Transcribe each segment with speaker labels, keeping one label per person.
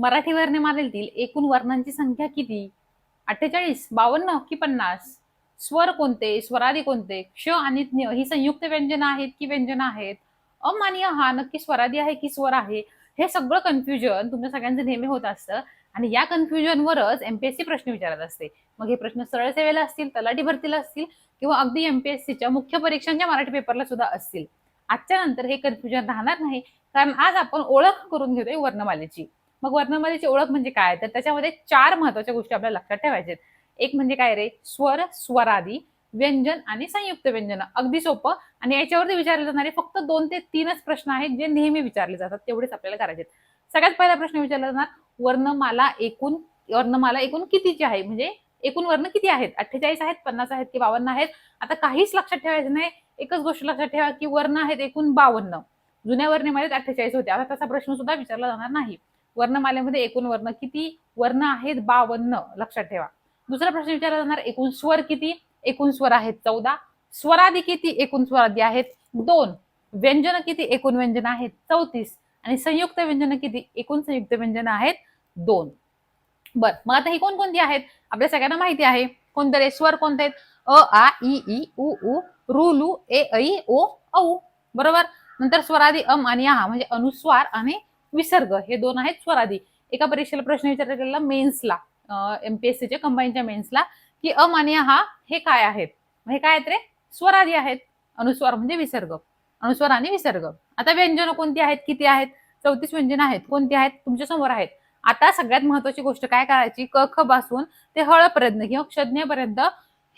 Speaker 1: मराठी वर्णमालेतील एकूण वर्णांची संख्या किती? अठ्ठेचाळीस बावन्न की पन्नास? स्वर कोणते? स्वरादी कोणते? क्ष आणि ज्ञ ही संयुक्त व्यंजन आहेत की व्यंजन आहेत? अम आणि हा नक्की स्वरादी आहे की स्वर आहे? हे सगळं कन्फ्युजन तुमच्या सगळ्यांचं नेहमी होत असतं. आणि या कन्फ्युजनवरच एमपीएससी प्रश्न विचारत असते. मग हे प्रश्न सरळ सेवेला असतील तलाठी भरतीला असतील किंवा अगदी एमपीएससीच्या मुख्य परीक्षांच्या मराठी पेपरला सुद्धा असतील. आजच्या नंतर हे कन्फ्युजन राहणार नाही. कारण आज आपण ओळख करून घेतोय वर्णमालेची. मग वर्णमालेची ओळख म्हणजे काय? तर त्याच्यामध्ये चार महत्त्वाच्या गोष्टी आपल्याला लक्षात ठेवायच्या आहेत. एक म्हणजे काय रे? स्वर स्वरादी व्यंजन आणि संयुक्त व्यंजन. अगदी सोपं. आणि याच्यावरती विचारले जाणारे फक्त दोन ते तीनच प्रश्न आहेत जे नेहमी विचारले जातात. तेवढेच आपल्याला करायचे आहेत. सगळ्यात पहिला प्रश्न विचारला जाणार वर्णमाला एकूण वर्णमाला एकूण कितीची आहे? म्हणजे एकूण वर्ण किती आहेत? अठ्ठेचाळीस आहेत पन्नास आहेत की बावन्न आहेत? आता काहीच लक्षात ठेवायचं नाही. एकच गोष्ट लक्षात ठेवा की वर्ण आहेत एकूण बावन्न. जुन्या वर्णेमध्ये अठ्ठेचाळीस होते. आता तसा प्रश्न सुद्धा विचारला जाणार नाही. वर्णमालेमध्ये एकूण वर्ण किती? वर्ण आहेत बावन्न. लक्षात ठेवा. दुसरा प्रश्न विचारला जाणार एकूण स्वर किती? एकूण स्वर आहेत चौदा. स्वरादी किती? एकूण स्वरादी आहेत दोन. व्यंजन किती? एकूण व्यंजन आहेत चौतीस. आणि संयुक्त व्यंजन किती? एकूण संयुक्त व्यंजन आहेत दोन. बर मग आता ही कोणकोणती आहेत? आपल्या सगळ्यांना माहिती आहे. कोणते स्वर कोणते आहेत? अ आ इ ई उ उ रु ए ऐ ओ औ. बरोबर? नंतर स्वरादी अम आणि आहा म्हणजे अनुस्वार आणि विसर्ग हे दोन आहेत स्वरादी. एका परीक्षेला प्रश्न विचारला गेलेला मेन्सला एमपीएससीच्या कंबाईनच्या मेन्सला की अमान्य हा हे काय आहेत? मग हे काय आहेत रे? स्वरादी आहेत. अनुस्वार म्हणजे विसर्ग. अनुस्वार आणि विसर्ग. आता व्यंजन कोणती आहेत? किती आहेत? चौतीस व्यंजन आहेत. कोणती आहेत? तुमच्यासमोर आहेत. आता सगळ्यात महत्वाची गोष्ट काय करायची? क ख पासून ते हळपर्यंत किंवा क्षज्ञेपर्यंत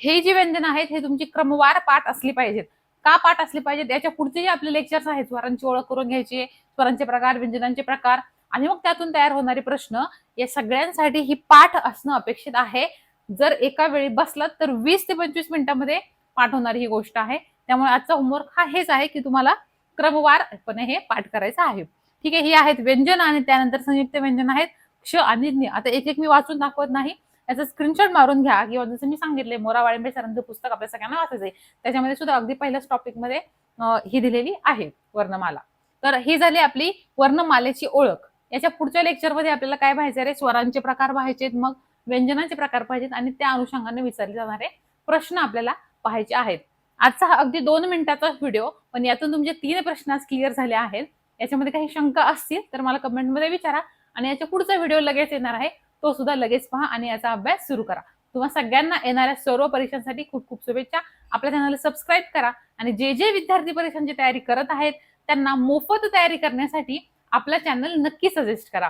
Speaker 1: हे जी व्यंजन आहेत हे तुमची क्रमवार पाठ असली पाहिजेत. का पाठ असले पाहिजेत याच्या पुढचे जे आपले लेक्चर्स आहेत. स्वरांची ओळख करून घ्यायची स्वरांचे प्रकार व्यंजनांचे प्रकार. आणि मग त्यातून तयार होणारे प्रश्न या सगळ्यांसाठी ही पाठ असणं अपेक्षित आहे. जर एका वेळी बसलात तर वीस ते पंचवीस मिनिटांमध्ये पाठ होणारी ही गोष्ट आहे. त्यामुळे आजचा होमवर्क हा हेच आहे की तुम्हाला क्रमवारपणे हे पाठ करायचं आहे. ठीक आहे ही आहेत व्यंजन आणि त्यानंतर संयुक्त व्यंजन आहेत. क्ष आणि ज्ञ. आता एक एक मी वाचून दाखवत नाही. याचा स्क्रीनशॉट मारून घ्या. किंवा जसं मी सांगितले मोरा वाळिंबे सरांचं पुस्तक आपल्या सगळ्यांना वाचायचं आहे त्याच्यामध्ये सुद्धा अगदी पहिल्याच टॉपिकमध्ये ही दिलेली आहे वर्णमाला. तर ही झाली आपली वर्णमालेची ओळख. याच्या पुढच्या लेक्चरमध्ये आपल्याला काय पाहायचं रे? स्वरांचे प्रकार पाहायचेत मग व्यंजनाचे प्रकार पाहिजेत आणि त्या अनुषंगाने विचारले जाणारे प्रश्न आपल्याला पाहायचे आहेत. आजचा हा अगदी दोन मिनिटाचा व्हिडिओ पण यातून तुमचे तीन प्रश्न आज क्लिअर झाले आहेत. याच्यामध्ये काही शंका असतील तर मला कमेंटमध्ये विचारा. आणि याच्या पुढचा व्हिडिओ लगेच येणार आहे. तो सुद्धा लगेच पहा आणि याचा अभ्यास सुरू करा. तुम्हा सगळ्यांना येणाऱ्या सर्व परीक्षांसाठी खूप खूप शुभेच्छा. आपल्या चॅनलला सबस्क्राईब करा आणि जे जे विद्यार्थी परीक्षांची तयारी करत आहेत त्यांना मोफत तयारी करण्यासाठी आपला चॅनल नक्की सजेस्ट करा.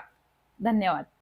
Speaker 1: धन्यवाद.